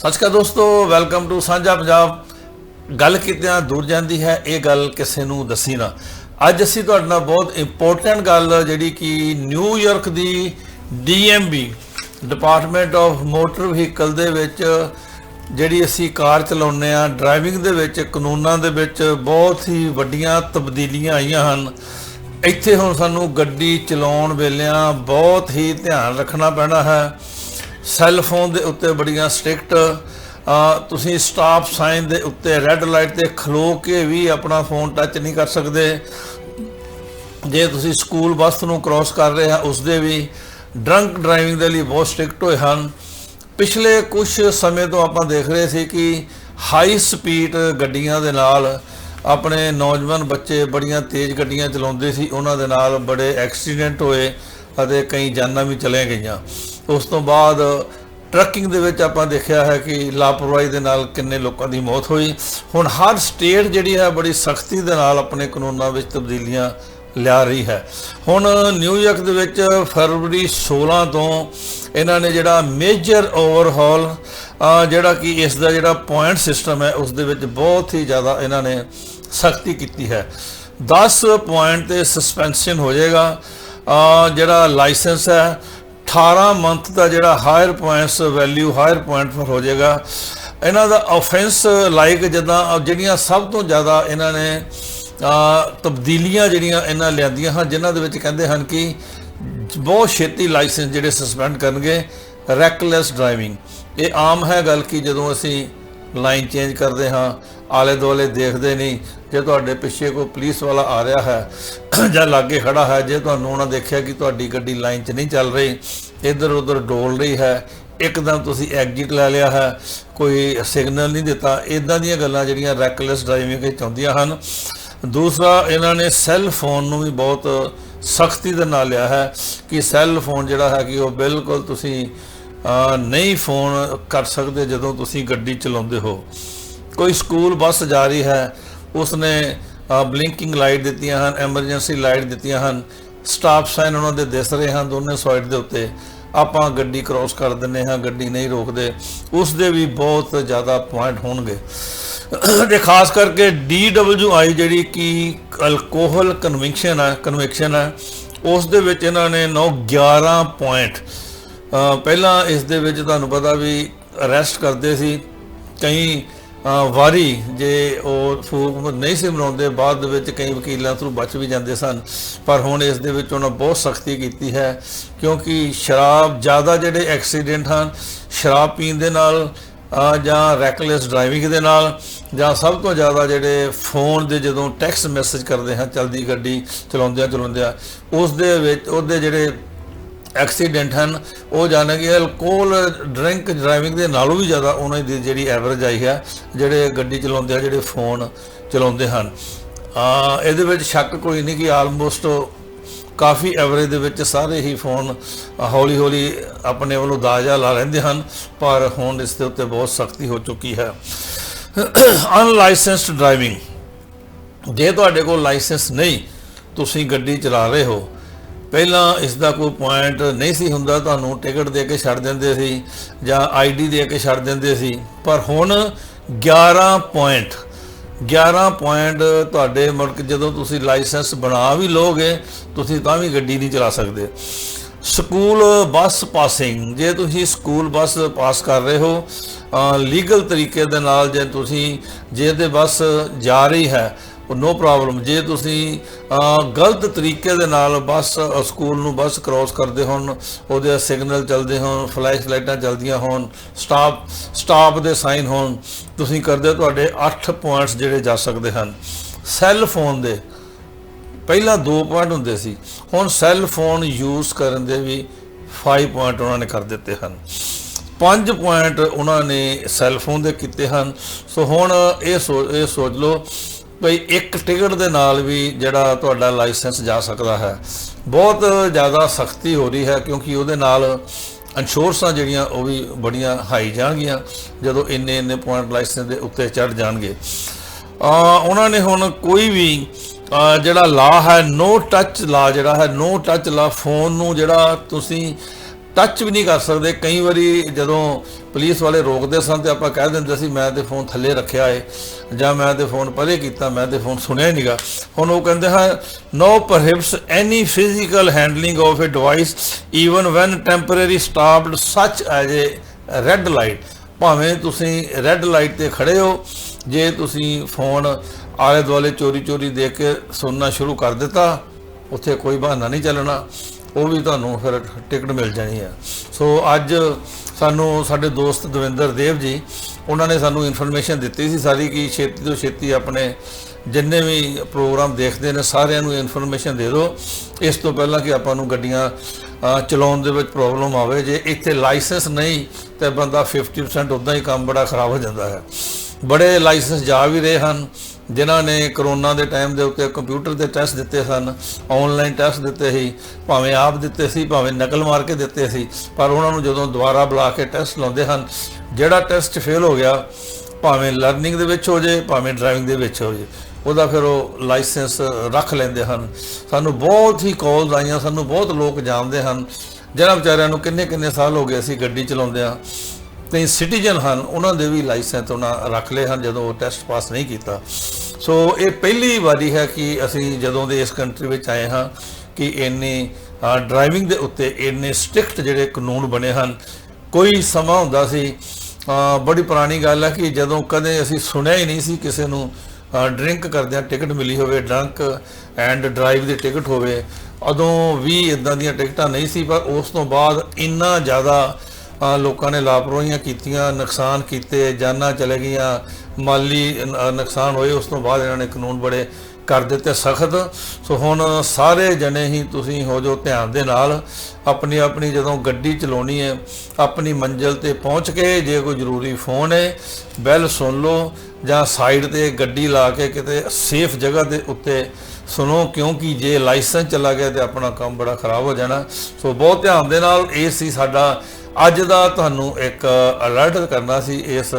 ਸਤਿ ਸ਼੍ਰੀ ਅਕਾਲ ਦੋਸਤੋ welcome to ਸਾਂਝਾ ਪੰਜਾਬ। ਗੱਲ ਕਿਤਿਆਂ ਦੂਰ ਜਾਂਦੀ ਹੈ, ਇਹ ਗੱਲ ਕਿਸੇ ਨੂੰ ਦੱਸੀ ਨਾ। ਅੱਜ ਅਸੀਂ ਤੁਹਾਡੇ ਨਾਲ ਬਹੁਤ ਇੰਪੋਰਟੈਂਟ ਗੱਲ, ਜਿਹੜੀ ਕਿ ਨਿਊਯਾਰਕ ਦੀ DMV department of motor vehicle ਦੇ ਵਿੱਚ, ਜਿਹੜੀ ਅਸੀਂ ਕਾਰ ਚਲਾਉਂਦੇ ਆ ਡਰਾਈਵਿੰਗ ਦੇ ਵਿੱਚ, ਕਾਨੂੰਨਾਂ ਦੇ ਵਿੱਚ ਬਹੁਤ ਹੀ ਵੱਡੀਆਂ ਤਬਦੀਲੀਆਂ ਆਈਆਂ ਹਨ। ਇੱਥੇ ਹੁਣ ਸਾਨੂੰ ਗੱਡੀ ਚਲਾਉਣ ਵੇਲਿਆਂ ਬਹੁਤ ਹੀ ਧਿਆਨ ਰੱਖਣਾ ਪੈਣਾ ਹੈ। ਸੈੱਲ ਫੋਨ ਦੇ ਉੱਤੇ ਬੜੀਆਂ ਸਟ੍ਰਿਕਟ ਤੁਸੀਂ ਸਟਾਪ ਸਾਈਨ ਦੇ ਉੱਤੇ ਰੈੱਡ ਲਾਈਟ ਤੇ ਖਲੋ ਕੇ ਵੀ ਆਪਣਾ ਫੋਨ ਟੱਚ ਨਹੀਂ ਕਰ ਸਕਦੇ। ਜੇ ਤੁਸੀਂ ਸਕੂਲ ਬੱਸ ਨੂੰ ਕ੍ਰਾਸ ਕਰ ਰਹੇ ਆ ਉਸ ਦੇ ਵੀ ਡਰੰਕ ਡਰਾਈਵਿੰਗ ਦੇ ਲਈ ਬਹੁਤ ਸਟ੍ਰਿਕਟ ਹੋਏ ਹਨ। ਪਿਛਲੇ ਕੁਝ ਸਮੇਂ ਤੋਂ ਆਪਾਂ ਦੇਖ ਰਹੇ ਸੀ ਕਿ ਹਾਈ ਸਪੀਡ ਗੱਡੀਆਂ ਦੇ ਨਾਲ ਆਪਣੇ ਨੌਜਵਾਨ ਬੱਚੇ ਬੜੀਆਂ ਤੇਜ਼ ਗੱਡੀਆਂ ਚਲਾਉਂਦੇ ਸੀ, ਉਹਨਾਂ ਦੇ ਨਾਲ ਬੜੇ ਐਕਸੀਡੈਂਟ ਹੋਏ ਅਤੇ ਕਈ ਜਾਨਾਂ ਵੀ ਚਲੇ ਗਈਆਂ। ਉਸ ਤੋਂ ਬਾਅਦ ਟਰੱਕਿੰਗ ਦੇ ਵਿੱਚ ਆਪਾਂ ਦੇਖਿਆ ਹੈ ਕਿ ਲਾਪਰਵਾਹੀ ਦੇ ਨਾਲ ਕਿੰਨੇ ਲੋਕਾਂ ਦੀ ਮੌਤ ਹੋਈ। ਹੁਣ ਹਰ ਸਟੇਟ ਜਿਹੜੀ ਹੈ ਬੜੀ ਸਖਤੀ ਦੇ ਨਾਲ ਆਪਣੇ ਕਾਨੂੰਨਾਂ ਵਿੱਚ ਤਬਦੀਲੀਆਂ ਲਿਆ ਰਹੀ ਹੈ। ਹੁਣ ਨਿਊਯਾਰਕ ਦੇ ਵਿੱਚ ਫਰਵਰੀ 16 ਤੋਂ ਇਹਨਾਂ ਨੇ ਜਿਹੜਾ ਮੇਜਰ ਓਵਰਹਾਲ ਜਿਹੜਾ ਕਿ ਇਸ ਦਾ ਜਿਹੜਾ ਪੁਆਇੰਟ ਸਿਸਟਮ ਹੈ, ਉਸ ਦੇ ਵਿੱਚ ਬਹੁਤ ਹੀ ਜ਼ਿਆਦਾ ਇਹਨਾਂ ਨੇ ਸਖਤੀ ਕੀਤੀ ਹੈ। 10 ਪੁਆਇੰਟ ਤੇ ਸਸਪੈਂਸ਼ਨ ਹੋ ਜਾਏਗਾ। ਜਿਹੜਾ ਲਾਇਸੈਂਸ ਹੈ 18 ਮੰਥ ਦਾ ਜਿਹੜਾ higher points value higher point ਪਰ ਹੋ ਜਾਏਗਾ। ਇਹਨਾਂ ਦਾ ਆਫੈਂਸ ਲਾਈਕ ਜਦਾਂ ਜਿਹੜੀਆਂ ਸਭ ਤੋਂ ਜ਼ਿਆਦਾ ਇਹਨਾਂ ਨੇ ਤਬਦੀਲੀਆਂ ਜਿਹੜੀਆਂ ਇਹਨਾਂ ਲਿਆਂਦੀਆਂ ਹਨ, ਜਿਨ੍ਹਾਂ ਦੇ ਵਿੱਚ ਕਹਿੰਦੇ ਹਨ ਕਿ ਬਹੁਤ ਛੇਤੀ ਲਾਇਸੈਂਸ ਜਿਹੜੇ ਸਸਪੈਂਡ ਕਰਨਗੇ ਰੈਕਲੈਸ ਡਰਾਈਵਿੰਗ ਇਹ ਆਮ ਹੈ ਗੱਲ ਕਿ ਜਦੋਂ ਅਸੀਂ ਲਾਈਨ ਚੇਂਜ ਕਰਦੇ ਹਾਂ, ਆਲੇ ਦੁਆਲੇ ਦੇਖਦੇ ਨਹੀਂ। ਜੇ ਤੁਹਾਡੇ ਪਿੱਛੇ ਕੋਈ ਪੁਲਿਸ ਵਾਲਾ ਆ ਰਿਹਾ ਹੈ ਜਾਂ ਲਾਗੇ ਖੜਾ ਹੈ, ਜੇ ਤੁਹਾਨੂੰ ਉਹਨਾਂ ਦੇਖਿਆ ਕਿ ਤੁਹਾਡੀ ਗੱਡੀ ਲਾਈਨ 'ਚ ਨਹੀਂ ਚੱਲ ਰਹੀ, ਇੱਧਰ ਉੱਧਰ ਡੋਲ ਰਹੀ ਹੈ, ਇੱਕਦਮ ਤੁਸੀਂ ਐਗਜ਼ਿਟ ਲੈ ਲਿਆ ਹੈ, ਕੋਈ ਸਿਗਨਲ ਨਹੀਂ ਦਿੱਤਾ ਇਦਾਂ ਦੀਆਂ ਗੱਲਾਂ ਜਿਹੜੀਆਂ ਰੈਕਲੈਸ ਡਰਾਈਵਿੰਗ ਵਿੱਚ ਆਉਂਦੀਆਂ ਹਨ। ਦੂਸਰਾ, ਇਹਨਾਂ ਨੇ ਸੈੱਲ ਫੋਨ ਨੂੰ ਵੀ ਬਹੁਤ ਸਖਤੀ ਦੇ ਨਾਲ ਲਿਆ ਹੈ ਕਿ ਸੈੱਲ ਫੋਨ ਜਿਹੜਾ ਹੈ ਕਿ ਉਹ ਬਿਲਕੁਲ ਤੁਸੀਂ ਨਹੀਂ ਫੋਨ ਕਰ ਸਕਦੇ ਜਦੋਂ ਤੁਸੀਂ ਗੱਡੀ ਚਲਾਉਂਦੇ ਹੋ। ਕੋਈ ਸਕੂਲ ਬੱਸ ਜਾ ਰਹੀ ਹੈ, ਉਸਨੇ ਬਲਿੰਕਿੰਗ ਲਾਈਟ ਦਿੱਤੀਆਂ ਹਨ ਐਮਰਜੈਂਸੀ ਲਾਈਟ ਦਿੱਤੀਆਂ ਹਨ। ਸਟਾਪ ਸਾਈਨ ਉਹਨਾਂ ਦੇ ਦਿਸ ਰਹੇ ਹਨ ਦੋਨੇ ਸਾਈਡ ਦੇ ਉੱਤੇ। ਆਪਾਂ ਗੱਡੀ ਕ੍ਰਾਸ ਕਰ ਦਿੰਨੇ ਹਾਂ, ਗੱਡੀ ਨਹੀਂ ਰੋਕਦੇ। ਉਸ ਦੇ ਵੀ ਬਹੁਤ ਜ਼ਿਆਦਾ ਪੁਆਇੰਟ ਹੋਣਗੇ। ਤੇ ਖਾਸ ਕਰਕੇ DWI ਜਿਹੜੀ ਕਿ ਅਲਕੋਹਲ ਕਨਵਿਕਸ਼ਨ ਹੈ ਕਨਵਿਕਸ਼ਨ ਹੈ ਉਸ ਦੇ ਵਿੱਚ ਇਹਨਾਂ ਨੇ 9 11 ਪੁਆਇੰਟ ਪਹਿਲਾਂ ਇਸ ਦੇ ਵਿੱਚ ਤੁਹਾਨੂੰ ਪਤਾ ਵੀ ਅਰੈਸਟ ਕਰਦੇ ਸੀ। ਕਈ ਵਾਰੀ ਜੇ ਉਹ ਫੂਕ ਨਹੀਂ ਸੀ ਬਣਾਉਂਦੇ ਬਾਅਦ ਦੇ ਵਿੱਚ ਕਈ ਵਕੀਲਾਂ ਥਰੂ ਬਚ ਵੀ ਜਾਂਦੇ ਸਨ। ਪਰ ਹੁਣ ਇਸ ਦੇ ਵਿੱਚ ਉਹਨਾਂ ਬਹੁਤ ਸਖਤੀ ਕੀਤੀ ਹੈ, ਕਿਉਂਕਿ ਸ਼ਰਾਬ ਜ਼ਿਆਦਾ ਜਿਹੜੇ ਐਕਸੀਡੈਂਟ ਹਨ, ਸ਼ਰਾਬ ਪੀਣ ਦੇ ਨਾਲ ਜਾਂ ਰੈਕਲੈਸ ਡਰਾਈਵਿੰਗ ਦੇ ਨਾਲ, ਜਾਂ ਸਭ ਤੋਂ ਜ਼ਿਆਦਾ ਜਿਹੜੇ ਫੋਨ ਦੇ ਜਦੋਂ ਟੈਕਸਟ ਮੈਸੇਜ ਕਰਦੇ ਹਾਂ, ਚਲਦੀ ਗੱਡੀ ਚਲਾਉਂਦਿਆਂ ਚਲਾਉਂਦਿਆਂ ਉਸ ਦੇ ਵਿੱਚ, ਉਹਦੇ ਜਿਹੜੇ ਐਕਸੀਡੈਂਟ ਹਨ। ਉਹ ਜਾਣੇ ਕਿ ਅਲਕੋਹਲ ਡਰਿੰਕ ਡਰਾਈਵਿੰਗ ਦੇ ਨਾਲੋਂ ਵੀ ਜ਼ਿਆਦਾ ਉਹਨਾਂ ਦੀ ਜਿਹੜੀ ਐਵਰੇਜ ਆਈ ਹੈ, ਜਿਹੜੇ ਗੱਡੀ ਚਲਾਉਂਦੇ ਆ, ਜਿਹੜੇ ਫੋਨ ਚਲਾਉਂਦੇ ਹਨ। ਆ ਇਹਦੇ ਵਿੱਚ ਸ਼ੱਕ ਕੋਈ ਨਹੀਂ ਕਿ ਆਲਮੋਸਟ ਕਾਫੀ ਐਵਰੇਜ ਦੇ ਵਿੱਚ ਸਾਰੇ ਹੀ ਫੋਨ ਹੌਲੀ ਹੌਲੀ ਆਪਣੇ ਵੱਲੋਂ ਦਾਜਾ ਲਾ ਲੈਂਦੇ ਹਨ, ਪਰ ਹੁਣ ਇਸ ਦੇ ਉੱਤੇ ਬਹੁਤ ਸਖਤੀ ਹੋ ਚੁੱਕੀ ਹੈ। Unlicensed driving. ਜੇ ਤੁਹਾਡੇ ਕੋਲ ਲਾਇਸੈਂਸ ਨਹੀਂ, ਤੁਸੀਂ ਗੱਡੀ ਚਲਾ ਰਹੇ ਹੋ ਪਹਿਲਾਂ ਇਸ ਦਾ ਕੋਈ ਪੁਆਇੰਟ ਨਹੀਂ ਸੀ ਹੁੰਦਾ, ਤੁਹਾਨੂੰ ਟਿਕਟ ਦੇ ਕੇ ਛੱਡ ਦਿੰਦੇ ਸੀ ਜਾਂ ਆਈਡੀ ਦੇ ਕੇ ਛੱਡ ਦਿੰਦੇ ਸੀ। ਪਰ ਹੁਣ 11 ਪੁਆਇੰਟ 11 ਪੁਆਇੰਟ ਤੁਹਾਡੇ ਮੁਲਕ ਜਦੋਂ ਤੁਸੀਂ ਲਾਇਸੈਂਸ ਬਣਾ ਵੀ ਲੋਗੇ ਤੁਸੀਂ ਤਾਂ ਵੀ ਗੱਡੀ ਨਹੀਂ ਚਲਾ ਸਕਦੇ। ਸਕੂਲ ਬੱਸ ਪਾਸਿੰਗ, ਜੇ ਤੁਸੀਂ ਸਕੂਲ ਬੱਸ ਪਾਸ ਕਰ ਰਹੇ ਹੋ ਲੀਗਲ ਤਰੀਕੇ ਦੇ ਨਾਲ ਜੇ ਤੁਸੀਂ, ਜੇ ਤੇ ਬੱਸ ਜਾ ਰਹੀ ਹੈ ਨੋ ਪ੍ਰੋਬਲਮ। ਜੇ ਤੁਸੀਂ ਗਲਤ ਤਰੀਕੇ ਦੇ ਨਾਲ ਬੱਸ ਸਕੂਲ ਨੂੰ ਬੱਸ ਕ੍ਰਾਸ ਕਰਦੇ ਹੋਣ ਉਹਦੇ ਸਿਗਨਲ ਚੱਲਦੇ ਹੋਣ ਫਲੈਸ਼ ਲਾਈਟਾਂ ਚੱਲਦੀਆਂ ਹੋਣ ਸਟਾਪ ਸਟਾਪ ਦੇ ਸਾਈਨ ਹੋਣ ਤੁਸੀਂ ਕਰਦੇ ਹੋ, ਤੁਹਾਡੇ 8 ਪੁਆਇੰਟਸ ਜਿਹੜੇ ਜਾ ਸਕਦੇ ਹਨ। ਸੈੱਲ ਫੋਨ ਦੇ ਪਹਿਲਾਂ 2 ਪੁਆਇੰਟ ਹੁੰਦੇ ਸੀ ਹੁਣ ਸੈੱਲ ਫੋਨ ਯੂਜ਼ ਕਰਨ ਦੇ ਵੀ 5 ਪੁਆਇੰਟ ਉਹਨਾਂ ਨੇ ਕਰ ਦਿੱਤੇ ਹਨ। 5 ਪੁਆਇੰਟ ਉਹਨਾਂ ਨੇ ਸੈੱਲ ਫੋਨ ਦੇ ਕੀਤੇ ਹਨ। ਸੋ ਹੁਣ ਇਹ ਸੋ- ਇਹ ਸੋਚ ਲਓ ਭਈ ਇੱਕ ਟਿਕਟ ਦੇ ਨਾਲ ਵੀ ਜਿਹੜਾ ਤੁਹਾਡਾ ਲਾਇਸੈਂਸ ਜਾ ਸਕਦਾ ਹੈ। ਬਹੁਤ ਜ਼ਿਆਦਾ ਸਖਤੀ ਹੋ ਰਹੀ ਹੈ ਕਿਉਂਕਿ ਉਹਦੇ ਨਾਲ ਇੰਸ਼ੋਰੈਂਸਾਂ ਜਿਹੜੀਆਂ ਉਹ ਵੀ ਬੜੀਆਂ ਹਾਈ ਜਾਣਗੀਆਂ ਜਦੋਂ ਇੰਨੇ ਇੰਨੇ ਪੁਆਇੰਟ ਲਾਇਸੈਂਸ ਦੇ ਉੱਤੇ ਚੜ ਜਾਣਗੇ। ਆ ਉਹਨਾਂ ਨੇ ਹੁਣ ਕੋਈ ਵੀ ਜਿਹੜਾ ਲਾ ਹੈ ਨੋ ਟੱਚ ਲਾ ਜਿਹੜਾ ਹੈ ਨੋ ਟੱਚ ਲਾ ਫੋਨ ਨੂੰ ਜਿਹੜਾ ਤੁਸੀਂ ਟੱਚ ਵੀ ਨਹੀਂ ਕਰ ਸਕਦੇ। ਕਈ ਵਾਰੀ ਜਦੋਂ ਪੁਲਿਸ ਵਾਲੇ ਰੋਕਦੇ ਸਨ ਤੇ ਆਪਾਂ ਕਹਿ ਦਿੰਦੇ ਸੀ, ਮੈਂ ਤੇ ਫੋਨ ਥੱਲੇ ਰੱਖਿਆ ਏ, ਜਾਂ ਮੈਂ ਤੇ ਫੋਨ ਪਰੇ ਕੀਤਾ, ਮੈਂ ਤੇ ਫੋਨ ਸੁਣਿਆ ਹੀ ਨਹੀਂਗਾ ਹੁਣ ਉਹ ਕਹਿੰਦੇ ਹਨ no prohibits any physical handling of a device even when temporary stopped such as a red light ਭਾਵੇਂ ਤੁਸੀਂ ਰੈੱਡ ਲਾਈਟ ਤੇ ਖੜੇ ਹੋ, ਜੇ ਤੁਸੀਂ ਫੋਨ ਆਲੇ ਦੁਆਲੇ ਚੋਰੀ ਚੋਰੀ ਦੇਖ ਕੇ ਸੁਣਨਾ ਸ਼ੁਰੂ ਕਰ ਦਿੱਤਾ, ਉੱਥੇ ਕੋਈ ਬਹਾਨਾ ਨਹੀਂ ਚੱਲਣਾ। ਉਹ ਵੀ ਤੁਹਾਨੂੰ ਫਿਰ ਟਿਕਟ ਮਿਲ ਜਾਣੀ ਹੈ ਸੋ ਅੱਜ ਸਾਨੂੰ ਸਾਡੇ ਦੋਸਤ ਦਵਿੰਦਰ ਦੇਵ ਜੀ, ਉਹਨਾਂ ਨੇ ਸਾਨੂੰ ਇਨਫੋਰਮੇਸ਼ਨ ਦਿੱਤੀ ਸੀ ਸਾਰੀ ਕਿ ਛੇਤੀ ਤੋਂ ਛੇਤੀ ਆਪਣੇ ਜਿੰਨੇ ਵੀ ਪ੍ਰੋਗਰਾਮ ਦੇਖਦੇ ਨੇ ਸਾਰਿਆਂ ਨੂੰ ਇਨਫੋਰਮੇਸ਼ਨ ਦੇ ਦਿਓ। ਇਸ ਤੋਂ ਪਹਿਲਾਂ ਕਿ ਆਪਾਂ ਨੂੰ ਗੱਡੀਆਂ ਚਲਾਉਣ ਦੇ ਵਿੱਚ ਪ੍ਰੋਬਲਮ ਆਵੇ, ਜੇ ਇੱਥੇ ਲਾਇਸੈਂਸ ਨਹੀਂ, ਤੇ ਬੰਦਾ 50% ਉਦਾਂ ਹੀ ਕੰਮ ਬੜਾ ਖਰਾਬ ਹੋ ਜਾਂਦਾ ਹੈ। ਬੜੇ ਲਾਇਸੈਂਸ ਜਾ ਵੀ ਰਹੇ ਹਨ ਜਿਨ੍ਹਾਂ ਨੇ ਕਰੋਨਾ ਦੇ ਟਾਈਮ ਦੇ ਉੱਤੇ ਕੰਪਿਊਟਰ ਦੇ ਟੈਸਟ ਦਿੱਤੇ ਸਨ ਆਨਲਾਈਨ ਟੈਸਟ ਦਿੱਤੇ ਸੀ, ਭਾਵੇਂ ਆਪ ਦਿੱਤੇ ਸੀ, ਭਾਵੇਂ ਨਕਲ ਮਾਰ ਕੇ ਦਿੱਤੇ ਸੀ, ਪਰ ਉਹਨਾਂ ਨੂੰ ਜਦੋਂ ਦੁਬਾਰਾ ਬੁਲਾ ਕੇ ਟੈਸਟ ਲਾਉਂਦੇ ਹਨ, ਜਿਹੜਾ ਟੈਸਟ ਫੇਲ ਹੋ ਗਿਆ, ਭਾਵੇਂ ਲਰਨਿੰਗ ਦੇ ਵਿੱਚ ਹੋ ਜੇ, ਭਾਵੇਂ ਡਰਾਈਵਿੰਗ ਦੇ ਵਿੱਚ ਹੋ ਜੇ, ਉਹਦਾ ਫਿਰ ਉਹ ਲਾਇਸੈਂਸ ਰੱਖ ਲੈਂਦੇ ਹਨ। ਸਾਨੂੰ ਬਹੁਤ ਹੀ ਕਾਲਸ ਆਈਆਂ, ਸਾਨੂੰ ਬਹੁਤ ਲੋਕ ਜਾਣਦੇ ਹਨ, ਜਿਹਨਾਂ ਵਿਚਾਰਿਆਂ ਨੂੰ ਕਿੰਨੇ ਕਿੰਨੇ ਸਾਲ ਹੋ ਗਏ ਅਸੀਂ ਗੱਡੀ ਚਲਾਉਂਦੇ ਆ ਕਈ ਸਿਟੀਜ਼ਨ ਹਨ, ਉਹਨਾਂ ਦੇ ਵੀ ਲਾਇਸੈਂਸ ਉਹਨਾਂ ਰੱਖ ਲਏ ਹਨ ਜਦੋਂ ਉਹ ਟੈਸਟ ਪਾਸ ਨਹੀਂ ਕੀਤਾ। ਸੋ ਇਹ ਪਹਿਲੀ ਵਾਰੀ ਹੈ ਕਿ ਅਸੀਂ ਜਦੋਂ ਦੇ ਇਸ ਕੰਟਰੀ ਵਿੱਚ ਆਏ ਹਾਂ ਕਿ ਇੰਨੇ ਡਰਾਈਵਿੰਗ ਦੇ ਉੱਤੇ ਇੰਨੇ ਸਟ੍ਰਿਕਟ ਜਿਹੜੇ ਕਾਨੂੰਨ ਬਣੇ ਹਨ। ਕੋਈ ਸਮਾਂ ਹੁੰਦਾ ਸੀ ਬੜੀ ਪੁਰਾਣੀ ਗੱਲ ਹੈ ਕਿ ਜਦੋਂ ਕਦੇ ਅਸੀਂ ਸੁਣਿਆ ਹੀ ਨਹੀਂ ਸੀ ਕਿਸੇ ਨੂੰ ਡਰਿੰਕ ਕਰਦਿਆਂ ਟਿਕਟ ਮਿਲੀ ਹੋਵੇ ਡਰੰਕ ਐਂਡ ਡਰਾਈਵ ਦੀ ਟਿਕਟ ਹੋਵੇ। ਉਦੋਂ ਵੀ ਇਦਾਂ ਦੀਆਂ ਟਿਕਟਾਂ ਨਹੀਂ ਸੀ, ਪਰ ਉਸ ਤੋਂ ਬਾਅਦ ਇੰਨਾ ਜ਼ਿਆਦਾ ਲੋਕਾਂ ਨੇ ਲਾਪਰਵਾਹੀਆਂ ਕੀਤੀਆਂ, ਨੁਕਸਾਨ ਕੀਤੇ, ਜਾਨਾਂ ਚਲੇ ਗਈਆਂ, ਮਾਲੀ ਨੁਕਸਾਨ ਹੋਏ, ਉਸ ਤੋਂ ਬਾਅਦ ਇਹਨਾਂ ਨੇ ਕਾਨੂੰਨ ਬੜੇ ਕਰ ਦਿੱਤੇ ਸਖਤ। ਸੋ ਹੁਣ ਸਾਰੇ ਜਣੇ ਹੀ ਤੁਸੀਂ ਹੋ ਜੋ ਧਿਆਨ ਦੇ ਨਾਲ, ਆਪਣੀ ਆਪਣੀ ਜਦੋਂ ਗੱਡੀ ਚਲਾਉਣੀ ਹੈ, ਆਪਣੀ ਮੰਜ਼ਿਲ ਤੇ ਪਹੁੰਚ ਕੇ ਜੇ ਕੋਈ ਜ਼ਰੂਰੀ ਫੋਨ ਹੈ, ਬੈਲ ਸੁਣ ਲਓ ਜਾਂ ਸਾਈਡ ਤੇ ਗੱਡੀ ਲਾ ਕੇ ਕਿਤੇ ਸੇਫ ਜਗ੍ਹਾ ਦੇ ਉੱਤੇ ਸੁਣੋ, ਕਿਉਂਕਿ ਜੇ ਲਾਇਸੈਂਸ ਚਲਾ ਗਿਆ ਤੇ ਆਪਣਾ ਕੰਮ ਬੜਾ ਖਰਾਬ ਹੋ ਜਾਣਾ। ਸੋ ਬਹੁਤ ਧਿਆਨ ਦੇ ਨਾਲ, ਇਹ ਸੀ ਸਾਡਾ ਅੱਜ ਦਾ ਤੁਹਾਨੂੰ ਇੱਕ ਅਲਰਟ ਕਰਨਾ ਸੀ ਇਸ,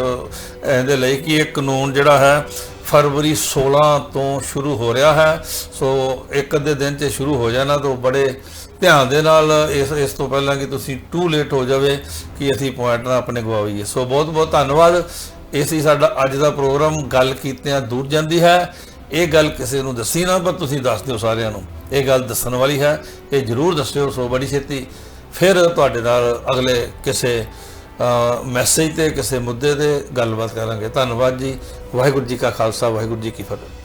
ਇਹਦੇ ਲਈ ਕਿ ਇਹ ਕਾਨੂੰਨ ਜਿਹੜਾ ਹੈ ਫਰਵਰੀ 16 ਤੋਂ ਸ਼ੁਰੂ ਹੋ ਰਿਹਾ ਹੈ। ਸੋ ਇੱਕ ਅੱਧੇ ਦਿਨ 'ਚ ਸ਼ੁਰੂ ਹੋ ਜਾਣਾ, ਤਾਂ ਬੜੇ ਧਿਆਨ ਦੇ ਨਾਲ ਇਸ ਇਸ ਤੋਂ ਪਹਿਲਾਂ ਕਿ ਤੁਸੀਂ ਟੂ ਲੇਟ ਹੋ ਜਾਵੇ ਕਿ ਅਸੀਂ ਪੁਆਇੰਟ ਨਾ ਆਪਣੇ ਗਵਾਈਏ। ਸੋ ਬਹੁਤ ਬਹੁਤ ਧੰਨਵਾਦ। ਇਹ ਸੀ ਸਾਡਾ ਅੱਜ ਦਾ ਪ੍ਰੋਗਰਾਮ। ਗੱਲ ਕੀਤਿਆਂ ਦੂਰ ਜਾਂਦੀ ਹੈ। ਇਹ ਗੱਲ ਕਿਸੇ ਨੂੰ ਦੱਸੀ ਨਾ, ਪਰ ਤੁਸੀਂ ਦੱਸ ਦਿਓ ਸਾਰਿਆਂ ਨੂੰ। ਇਹ ਗੱਲ ਦੱਸਣ ਵਾਲੀ ਹੈ। ਇਹ ਜਰੂਰ ਦੱਸਿਓ। ਸੋ ਬੜੀ ਛੇਤੀ ਫਿਰ ਤੁਹਾਡੇ ਨਾਲ ਅਗਲੇ ਕਿਸੇ ਮੈਸੇਜ ਤੇ, ਕਿਸੇ ਮੁੱਦੇ ਤੇ ਗੱਲਬਾਤ ਕਰਾਂਗੇ। ਧੰਨਵਾਦ ਜੀ। ਵਾਹਿਗੁਰੂ ਜੀ ਕਾ ਖਾਲਸਾ, ਵਾਹਿਗੁਰੂ ਜੀ ਕੀ ਫਤਿਹ।